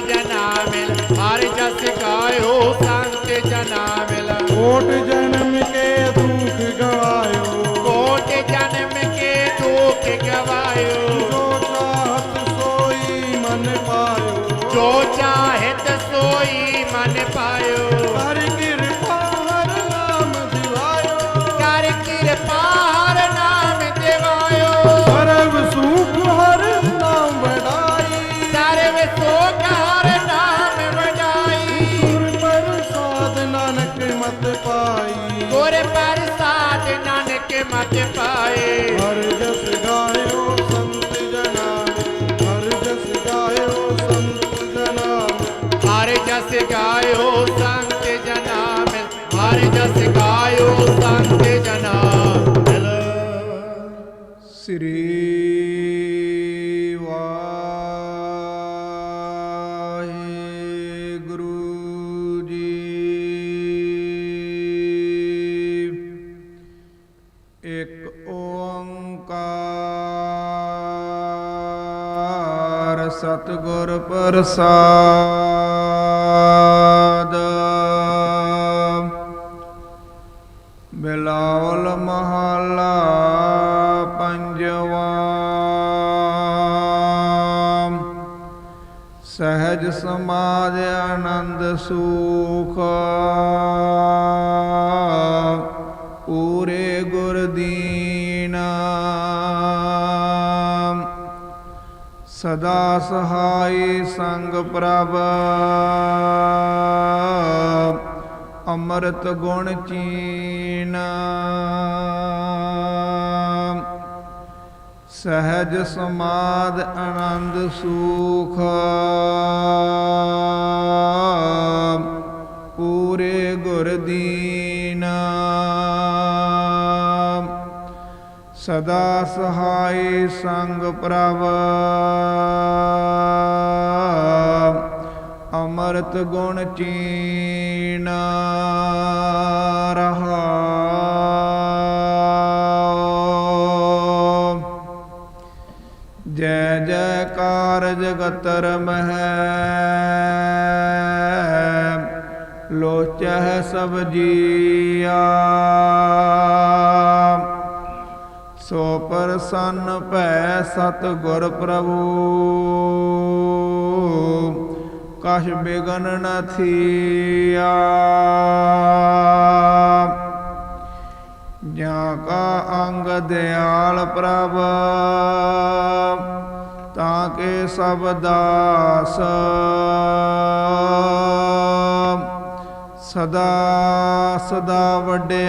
जना मिल हर जस गायो संत जना मिल कोट जन्म के दुख गवायो। कोट जन्म के दुख गवायो। जो चाहत सोई मन पायो। जो चाहत सोई मन पायो। हर कृपा हर नाम दिवायो। कर नाम दिवायो। सर्व सुख हर नाम बढ़ाई। सर्व ਮਤ ਪਾਈ। ਗੁਰ ਪ੍ਰਸਾਦ ਨਾਨਕ ਮਤ ਪਾਏ। ਹਰ ਜਸ ਗਾਇਓ ਸੰਤ ਜਨਾ ਹਰ ਜਸ ਗਾਇਓ ਸੰਤ ਜਨਾ ਹਰ ਜਸ ਗਾਇਓ ਸੰਤ ਜਨਾ ਹਰ ਜਸ ਗਾਇਓ ਸੰਤ ਜਨਾ ਸ੍ਰੀ ਸਤਿਗੁਰ ਪ੍ਰਸਾਦ। ਬਿਲਾਵਲ ਮਹੱਲਾ ਪੰਜਵਾ। ਸਹਿਜ ਸਮਾਧ ਆਨੰਦ ਸੁਖ। ਸਦਾ ਸਹਾਈ ਸੰਗ ਪ੍ਰਭ। ਅੰਮ੍ਰਿਤ ਗੁਣ ਚੀਨ। ਸਹਿਜ ਸਮਾਦ ਆਨੰਦ ਸੁਖ। ਪੂਰੇ ਗੁਰ ਦੀਨਾ ਸਦਾ ਸਹਾਈ ਸੰਗ ਪ੍ਰਭ। ਅਮਰਤ ਗੁਣ ਚੀਨ ਰਹਾ। ਜੈ ਜੈਕਾਰ ਜਗਤ ਮਹਿ। ਲੋਚਹਿ ਸਭ ਜੀਆ। ਪ੍ਰਸੰਨ ਭੈ ਸਤ ਗੁਰ ਪ੍ਰਭੂ। ਕਛ ਬਿਗਨ ਨ ਥੀਆ। ਜਾਂ ਕਾ ਅੰਗ ਦਿਆਲ ਪ੍ਰਭ, ਤਾਂ ਕੇ ਸਭ ਦਾਸ। ਸਦਾ ਸਦਾ ਵਡਿਆਇਆ।